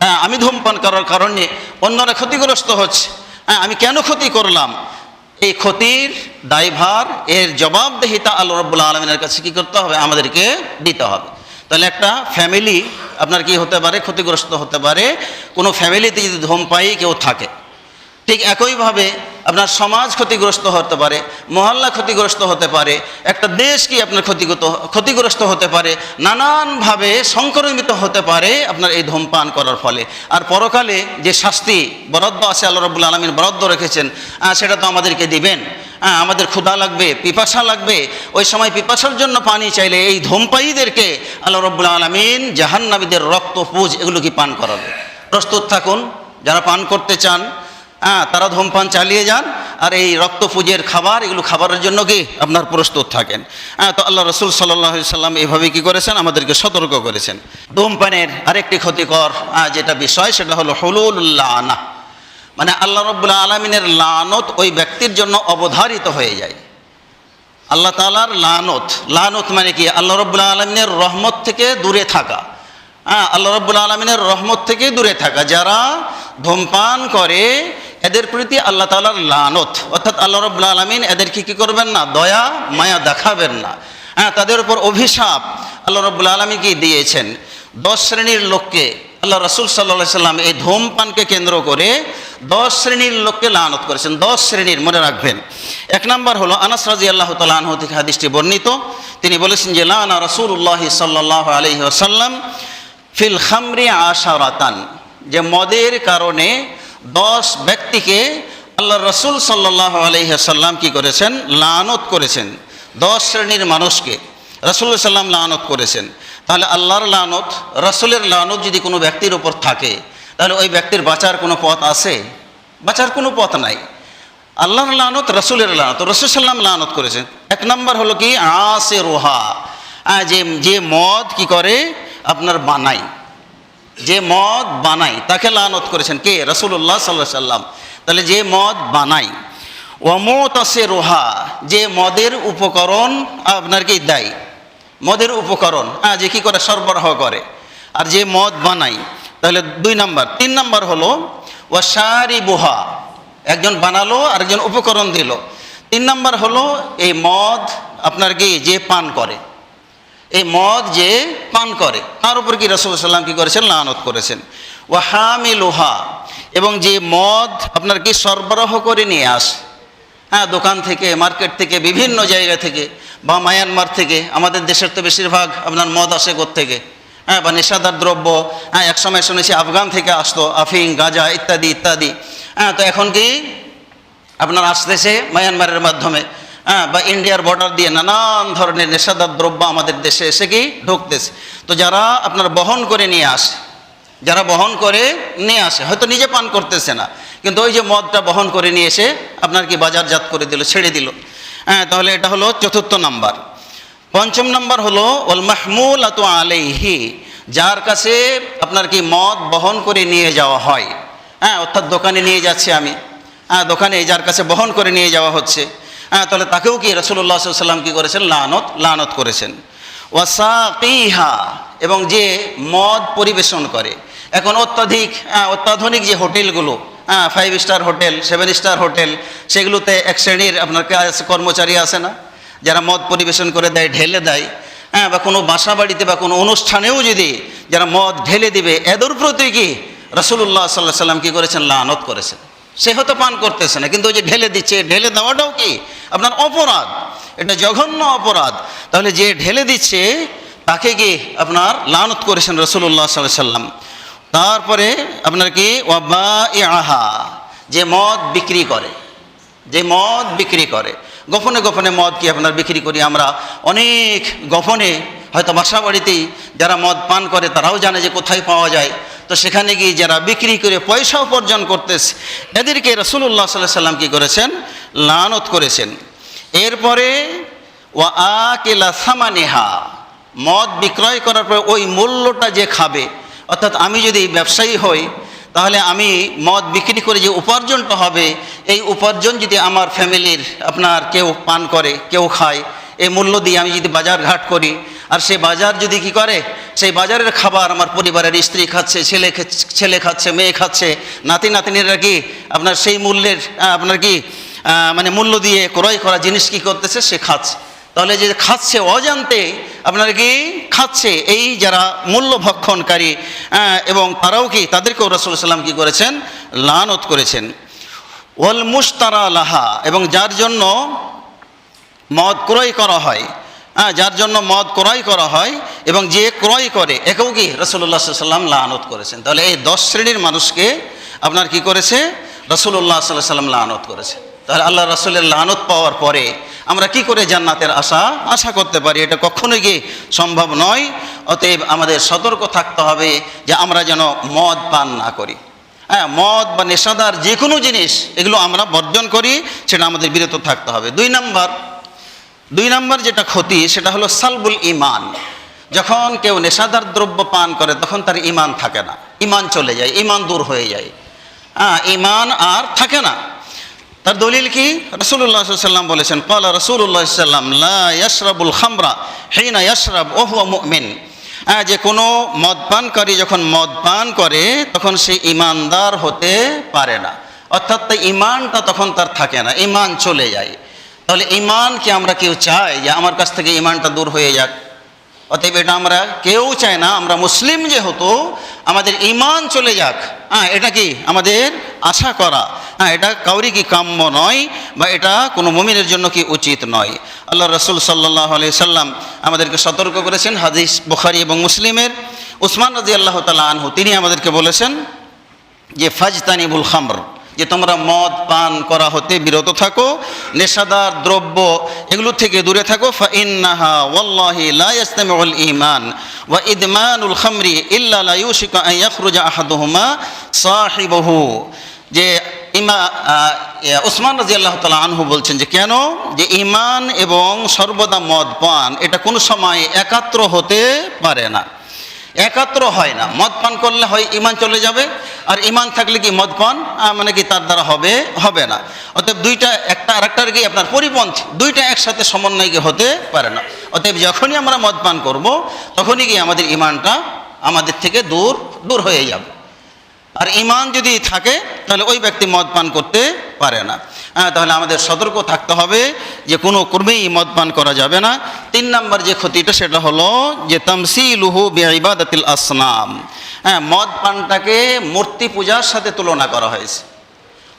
হ্যাঁ আমি ধূমপান করার কারণে অন্যরা ক্ষতিগ্রস্ত হচ্ছে। হ্যাঁ আমি কেন ক্ষতি করলাম? এই ক্ষতির দায়ভার, এর জবাবদেহিতা আল্লাহ রব্বুল্লা আলমিনের কাছে কী করতে হবে? আমাদেরকে দিতে হবে। তাহলে একটা ফ্যামিলি আপনার কি হতে পারে? ক্ষতিগ্রস্ত হতে পারে। কোনো ফ্যামিলিতে যদি ধূমপায়ী কেউ থাকে ঠিক একইভাবে আপনার সমাজ ক্ষতিগ্রস্ত হতে পারে, মহল্লা ক্ষতিগ্রস্ত হতে পারে, একটা দেশ কি আপনার ক্ষতিগত, ক্ষতিগ্রস্ত হতে পারে, নানানভাবে সংক্রমিত হতে পারে আপনার এই ধূমপান করার ফলে। আর পরকালে যে শাস্তি, বরাদ্দ আছে আল্লাহ রবুল্লা আলমিন বরাদ্দ রেখেছেন সেটা তো আমাদেরকে দিবেন। হ্যাঁ আমাদের ক্ষুধা লাগবে, পিপাসা লাগবে, ওই সময় পিপাসার জন্য পানি চাইলে এই ধূমপায়ীদেরকে আল্লাহ রব্বুল্লা আলমিন জাহান্নাবীদের রক্ত, পুজ এগুলো কি পান করাবে? প্রস্তুত থাকুন, যারা পান করতে চান হ্যাঁ তারা ধূমপান চালিয়ে যান, আর এই রক্ত পুজের খাবার, এগুলো খাবারের জন্য কি আপনার প্রস্তুত থাকেন? হ্যাঁ তো আল্লাহ রসুল সাল্লাহ সাল্লাম এভাবে কি করেছেন? আমাদেরকে সতর্ক করেছেন। ধূমপানের আরেকটি ক্ষতিকর যেটা বিষয়, সেটা হলো হলুল্লাহ আনা মানে আল্লাহ রব্বুল্লা আলমিনের লানত ওই ব্যক্তির জন্য অবধারিত হয়ে যায়। আল্লাহ তালার লানত লানত মানে কি? আল্লাহ রব্বুল্লা আলমিনের রহমত থেকে দূরে থাকা। হ্যাঁ আল্লাহ রব্বুল্লা আলমিনের রহমত থেকে দূরে থাকা। যারা ধূমপান করে এদের প্রতি আল্লাহ তালার লানত। অর্থাৎ আল্লাহ রব্বুল্লা আলমিন এদেরকে কী করবেন না? দয়া, মায়া দেখাবেন না। হ্যাঁ তাদের উপর অভিশাপ আল্লাহ রব্বুল্লা আলমী কি দিয়েছেন। দশ শ্রেণির লোককে আল্লাহ রসুল সাল্লা সাল্লাম এই ধূমপানকে কেন্দ্র করে দশ শ্রেণির লোককে লানত করেছেন। দশ শ্রেণির, মনে রাখবেন। এক নম্বর হলো আনাস রাজি আল্লাহ তালা আনহু থেকে হাদিসটি বর্ণিত। তিনি বলেছেন যে, লানা রসুল্লাহ সাল্লাহ আলহি আসাল্লাম ফিল খামরি আশারাতান। যে মদের কারণে দশ ব্যক্তিকে আল্লাহ রসুল সাল্লাহ আলহিহাসাল্লাম কি করেছেন? লানত করেছেন। দশ শ্রেণির মানুষকে রসুল্লাহ সাল্লাম লানত করেছেন। তাহলে আল্লাহর লানত, রসুলের লানত যদি কোনো ব্যক্তির উপর থাকে, তাহলে ওই ব্যক্তির বাঁচার কোনো পথ আছে? বাঁচার কোনো পথ নাই। আল্লাহর লানত, রসুলের লানত রসুল সাল্লাম লানত করেছেন। এক নম্বর হলো কি? আসে রোহা যে যে মদ কি করে? আপনার বানাই যে মদ বানাই, তাকে লানত করেছেন কে? রসুল্লাহ সাল্লাহ সাল্লাম। তাহলে যে মদ বানাই অমত আছে রোহা যে মদের উপকরণ আপনার কি দেয়? মদের উপকরণ হ্যাঁ যে কী করে? সরবরাহ করে। আর যে মদ বানাই, তাহলে দুই নাম্বার। তিন নাম্বার হলো ওয়াশারি বোহা একজন বানালো আর একজন উপকরণ দিল। তিন নাম্বার হলো, এই মদ আপনার কি? যে পান করে। এই মদ যে পান করে, তার উপর কি রসুল সাল্লাম কি করেছেন? লানত করেছেন। ও হামি লোহা এবং যে মদ আপনার কি সরবরাহ করে নিয়ে আসে। হ্যাঁ দোকান থেকে, মার্কেট থেকে, বিভিন্ন জায়গা থেকে, বা মায়ানমার থেকে, আমাদের দেশের তো বেশিরভাগ আপনার মদ আসে থেকে হ্যাঁ বা নেশাদার দ্রব্য হ্যাঁ একসময় শুনেছি আফগান থেকে আসতো, আফিং, গাঁজা ইত্যাদি ইত্যাদি। হ্যাঁ তো এখন কি আপনার আসতেছে মায়ানমারের মাধ্যমে। হ্যাঁ বা ইন্ডিয়ার বর্ডার দিয়ে নানান ধরনের নেশাদার দ্রব্য আমাদের দেশে এসে কি ঢুকতেছে। তো যারা আপনার বহন করে নিয়ে আসে, যারা বহন করে নিয়ে আসে, হয়তো নিজে পান করতেছে না, কিন্তু ওই যে মদটা বহন করে নিয়ে এসে আপনার কি বাজারজাত করে দিল, ছেড়ে দিল। হ্যাঁ তাহলে এটা হলো চতুর্থ নাম্বার। পঞ্চম নাম্বার হলো ওল মাহমুল আত আলাইহি, যার কাছে আপনার কি মদ বহন করে নিয়ে যাওয়া হয়। হ্যাঁ অর্থাৎ দোকানে নিয়ে যাচ্ছি আমি। হ্যাঁ দোকানে যার কাছে বহন করে নিয়ে যাওয়া হচ্ছে। হ্যাঁ তাহলে তাকেও কি রসুল্লাহ সাল্লাম কি করেছেন? লানত লানত করেছেন। ওয়াসাকিহা এবং যে মদ পরিবেশন করে। এখন অত্যাধিক হ্যাঁ, অত্যাধুনিক যে হোটেলগুলো হ্যাঁ five star hotel seven star hotel সেগুলোতে এক শ্রেণির আপনার কর্মচারী আছে না? যারা মদ পরিবেশন করে দেয় ঢেলে দেয়। হ্যাঁ বা কোনো বাসা বাড়িতে বা কোনো অনুষ্ঠানেও যদি যারা মদ ঢেলে দিবে এদের প্রতি কি রসুল্লাহ সাল্লাহ সাল্লাম কি করেছেন? লানত করেছেন। সে হয়তো পান করতেছে না, কিন্তু ওই যে ঢেলে দিচ্ছে, ঢেলে দেওয়াটাও কি? আপনার অপরাধ। এটা জঘন্য অপরাধ। তাহলে যে ঢেলে দিচ্ছে, তাকে কি আপনার লানত করেছেন রসুল্লাহ সাল্লাহ সাল্লাম? তারপরে আপনার কি ওয়াবা আহা যে মদ বিক্রি করে, যে মদ বিক্রি করে। গোপনে গোপনে মদ কি আপনার বিক্রি করি আমরা? অনেক গোপনে, হয়তো বাসা বাড়িতেই যারা মদ পান করে, তারাও জানে যে কোথায় পাওয়া যায়। তো সেখানে গিয়ে যারা বিক্রি করে পয়সা উপার্জন করতেছে, এদেরকে রসুল্লাহ সাল্লাহ সাল্লাম কি করেছেন? লানত করেছেন। এরপরে ও আকেলা সামানেহা, মদ বিক্রয় করার পর ওই মূল্যটা যে খাবে, অর্থাৎ আমি যদি ব্যবসায়ী হই, তাহলে আমি মদ বিক্রি করে যে উপার্জনটা হবে, এই উপার্জন যদি আমার ফ্যামিলির আপনার কেউ পান করে, কেউ খায়, এই মূল্য দিয়ে আমি যদি বাজার ঘাট করি আর সেই বাজার যদি কি করে? সেই বাজারের খাবার আমার পরিবারের স্ত্রী খাচ্ছে, ছেলে ছেলে খাচ্ছে, মেয়ে খাচ্ছে। নাতি নাতিনিরা কি আপনার সেই মূল্যের আপনার কি মানে মূল্য দিয়ে ক্রয় করা জিনিস কি করতেছে? সে খাচ্ছে। তাহলে যে খাচ্ছে অজান্তে আপনার কি খাচ্ছে? এই যারা মূল্য ভক্ষণকারী এবং তারাও কি তাদেরকেও রসুল সাল্লাম কি করেছেন? লানত করেছেন। ওয়াল মুস্তারা লাহা, এবং যার জন্য মদ ক্রয় করা হয় হ্যাঁ যার জন্য মদ ক্রয় করা হয় এবং যে ক্রয় করে, একেও কি? রসুল্লাহ সাল্লাম লানত করেছেন। তাহলে এই দশ শ্রেণির মানুষকে আপনার কি করেছে? রসুল্লাহ সাল্লাহ সাল্লাম লানত করেছে। তাহলে আল্লাহ রসুলের লানত পাওয়ার পরে আমরা কি করে জান্নাতের আশা আশা করতে পারি? এটা কখনোই কি সম্ভব নয়। অতএব আমাদের সতর্ক থাকতে হবে যে আমরা যেন মদ পান না করি। হ্যাঁ মদ বা নেশাদার যে কোনো জিনিস, এগুলো আমরা বর্জন করি, সেটা আমাদের বিরত থাকতে হবে। দুই নাম্বার দুই নম্বর যেটা ক্ষতি, সেটা হলো সালবুল ইমান যখন কেউ নেশাদার দ্রব্য পান করে, তখন তার ইমান থাকে না। ইমান চলে যায় ইমান দূর হয়ে যায়। হ্যাঁ ইমান আর থাকে না। তার দলিল কি? রসুল্লাহ সাল্লাম বলেছেন কলা রসুল্লাহ সাল্লাম লা ইয়াশরাবুল খামরা হিনা ইয়াশরাব ওহুয়া মুমিন। হ্যাঁ যে কোনো মদ পানকারী যখন মদ পান করে, তখন সে ইমানদার হতে পারে না। অর্থাৎ ইমানটা তখন তার থাকে না ইমান চলে যায়। তাহলে ইমানকে আমরা কেউ চাই? যে আমার কাছ থেকে ইমানটা দূর হয়ে যাক। অতএব এটা আমরা কেউ চাই না, আমরা মুসলিম যে হতো আমাদের ইমান চলে যাক। হ্যাঁ এটা কি? আমাদের আশা করা। হ্যাঁ এটা কাউরি কি কাম্য নয় বা এটা কোনো মুমিনের জন্য কি উচিত নয়। আল্লাহ রসুল সাল্লাহ আলি সাল্লাম আমাদেরকে সতর্ক করেছেন, হাদিস বুখারি এবং মুসলিমের। উসমান রাজি আল্লাহ তালা আনহু, তিনি আমাদেরকে বলেছেন যে, ফাজতানিবুল খামর। যে তোমরা মদ, পান, করা হতে বিরত থাকো, নেশাদার, দ্রব্য এগুলো থেকে দূরে থাকো। ফা ইন্নাহা ওয়াল্লাহি লা ওয়া ইদমানুল খামরি ইল্লা লা ইউশিকু আন ইয়াখরুজা আহাদুহুমা সাহিবহু। যে ইমা উসমান রাজি আল্লাহ তালা আনহু বলছেন যে কেন? যে ইমান এবং সর্বদা মদ, পান, এটা কোনো সময় একাত্র হতে পারে না। একাত্র হয় না। মদ, পান করলে হয় ইমান চলে যাবে। আর ইমান থাকলে কি মদ পান? মানে কি তার দ্বারা হবে? হবে না। অতএব দুইটা, একটা আরেকটার কি আপনার পরিপন্থী, দুইটা একসাথে সমন্বয় কি হতে পারে না। অতএব যখনই আমরা মদপান করব, তখনই কি আমাদের ইমানটা আমাদের থেকে দূর দূর হয়ে যাবে। আর ইমান যদি থাকে, তাহলে ওই ব্যক্তি মদ পান করতে পারে না। হ্যাঁ তাহলে আমাদের সতর্ক থাকতে হবে যে কোনো কর্মেই মদ পান করা যাবে না। তিন নম্বর যে ক্ষতিটা, সেটা হলো যে তামসিলুহু বিবাদাতিল আসনাম। হ্যাঁ মদ পানটাকে মূর্তি পূজার সাথে তুলনা করা হয়েছে।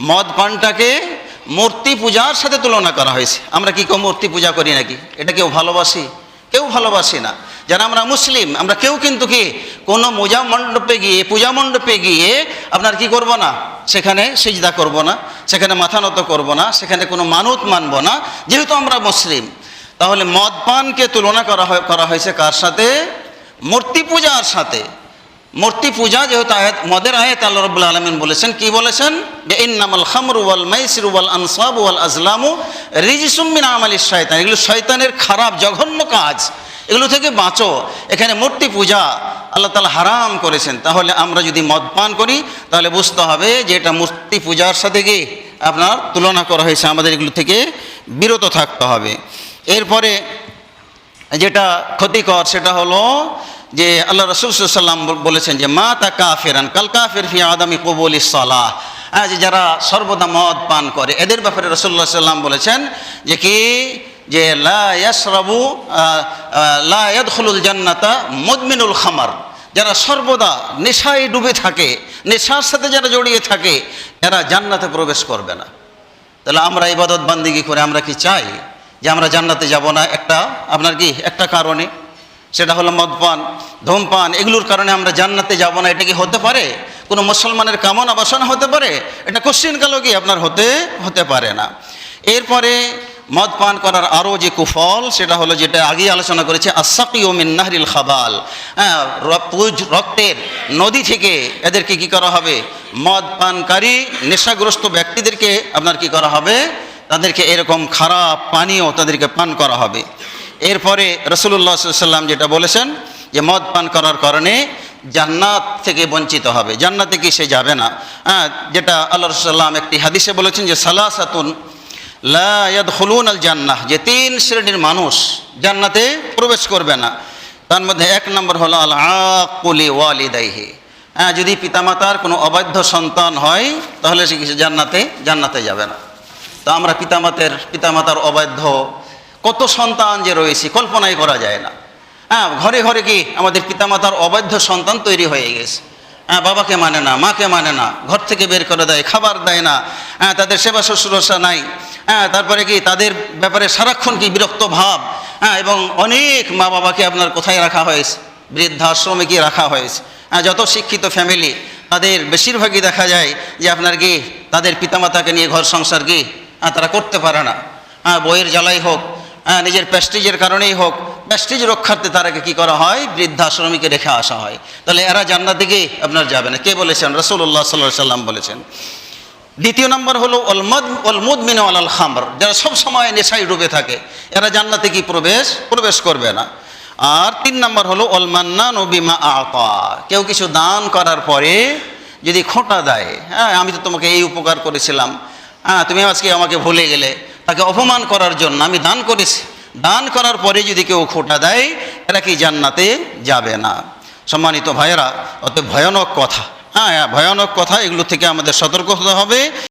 মদ পানটাকে মূর্তি পূজার সাথে তুলনা করা হয়েছে। আমরা কি কেউ মূর্তি পূজা করি নাকি? এটা কেউ ভালোবাসি? কেউ ভালোবাসি না। যারা আমরা মুসলিম, আমরা কেউ কিন্তু কি কোনো পূজা মণ্ডপে গিয়ে, পূজা মণ্ডপে গিয়ে আপনার কি করব না? সেখানে সিজদা করব না, সেখানে মাথা নত করব না, সেখানে কোনো মানত মানব না, যেহেতু আমরা মুসলিম। তাহলে মদ পানকে তুলনা করা হয়, করা হয়েছে কার সাথে? মূর্তি পূজার সাথে। মূর্তি পূজা যেহেতু আয়াত, মদের আয়াত আল্লাহ রব্বুল আলমিন বলেছেন, কি বলেছেন? ইন্নামাল খামরু ওয়াল মাইসির ওয়াল আনসাব ওয়াল আজলামু রিজিসুম্মিন আমালি শয়তান এগুলো শয়তানের খারাপ, জঘন্য কাজ। এগুলো থেকে বাঁচো। এখানে মূর্তি পূজা আল্লাহ তালা হারাম করেছেন। তাহলে আমরা যদি মদ পান করি, তাহলে বুঝতে হবে যে এটা মূর্তি পূজার সাথে গিয়ে আপনার তুলনা করা হয়েছে। আমাদের এগুলো থেকে বিরত থাকতে হবে। এরপরে যেটা ক্ষতিকর সেটা হলো যে আল্লাহ রসুল সাল্লাম বলেছেন যে, মা তা কাফেরান, কাল কাফের ফি আদামি কবুল সালাহ। হ্যাঁ যারা সর্বদা মদ পান করে, এদের ব্যাপারে রসুল্লাহ সাল্লাম বলেছেন যে কি যে লা ইয়াসরাবু আহ, আহ, জান্নাতা মুদমিনুল খামার। যারা সর্বদা নেশায় ডুবে থাকে নেশার সাথে যারা জড়িয়ে থাকে এরা জান্নাতে প্রবেশ করবে না। তাহলে আমরা ইবাদত বান্দিগি করে আমরা কি চাই যে আমরা জান্নাতে যাব না? একটা আপনার কি? একটা কারণে। সেটা হলো মদপান ধূমপান এগুলোর কারণে আমরা জান্নাতে যাব না। এটা কি হতে পারে? কোনো মুসলমানের কামনা বাসনা হতে পারে? এটা কোশ্চিন কালো কি আপনার হতে হতে পারে না। এরপরে মদ পান করার আরও যে কুফল, সেটা হলো যেটা আগেই আলোচনা করেছে আসাকি ওমিন নাহরিল খাবাল। হ্যাঁ রক্তের নদী থেকে এদেরকে কি করা হবে? মদ পানকারী, নেশাগ্রস্ত ব্যক্তিদেরকে আপনার কি করা হবে? তাদেরকে এরকম খারাপ পানীয় তাদেরকে পান করা হবে। এরপরে রসুল্লাহ সাল্লাম যেটা বলেছেন, যে মদ পান করার কারণে জান্নাত থেকে বঞ্চিত হবে। জান্নাতে কি সে যাবে না? হ্যাঁ যেটা আল্লাহ রসুল্লাম একটি হাদিসে বলেছেন যে, সালাসাতুন লা ইয়াদখুলুন আল জান্নাহ যে তিন শ্রেণির মানুষ জান্নাতে প্রবেশ করবে না। তার মধ্যে এক নম্বর হলো আল আকুলি ওয়ালিদাইহি হ্যাঁ যদি পিতামাতার কোনো অবাধ্য সন্তান হয়, তাহলে সে কিছু জান্নাতে জান্নাতে যাবে না। তো আমরা পিতামাতের, পিতামাতার অবাধ্য কত সন্তান যে রয়েছে, কল্পনাই করা যায় না। হ্যাঁ ঘরে ঘরে কি আমাদের পিতামাতার অবাধ্য সন্তান তৈরি হয়ে গেছে? হ্যাঁ বাবাকে মানে না, মাকে মানে না, ঘর থেকে বের করে দেয়, খাবার দেয় না। হ্যাঁ তাদের সেবা শুশ্রূষা নাই। হ্যাঁ তারপরে কি, তাদের ব্যাপারে সারাক্ষণ কি বিরক্ত ভাব? হ্যাঁ এবং অনেক মা বাবাকে আপনার কোথায় রাখা হয়েছে? বৃদ্ধাশ্রমে কি রাখা হয়েছে। হ্যাঁ যত শিক্ষিত ফ্যামিলি তাদের বেশিরভাগই দেখা যায় যে আপনার কি, তাদের পিতামাতাকে নিয়ে ঘর সংসার কি হ্যাঁ তারা করতে পারে না। হ্যাঁ বইয়ের জ্বালাই হোক হ্যাঁ নিজের প্যাস্টিজের কারণেই হোক প্যাস্টিজ রক্ষার্থে তারাকে কি করা হয়? বৃদ্ধাশ্রমীকে রেখে আসা হয়। তাহলে এরা জান্নাত দিকে আপনার যাবে না। কে বলেছেন? রসুল্লাহ সাল্লাহ সাল্লাম বলেছেন। দ্বিতীয় নম্বর হলো অলমদ অলমুদ মিন আল খামর। যারা সবসময় নেশায় ডুবে থাকে, এরা জান্নাতে কি প্রবেশ? প্রবেশ করবে না। আর তিন নম্বর হলো অলমান্না নবিমা আতা। কেউ কিছু দান করার পরে যদি খোঁটা দেয় হ্যাঁ আমি তো তোমাকে এই উপকার করেছিলাম। হ্যাঁ তুমি আজকে আমাকে ভুলে গেলে। তাকে অপমান করার জন্য আমি দান করেছি। দান করার পরে যদি কেউ খোঁটা দেয়, এরা কি জান্নাতে যাবে না? সম্মানিত ভাইয়েরা অত ভয়ানক কথা। ভয়ানক কথা এগুলো থেকে আমাদের সতর্ক হতে হবে।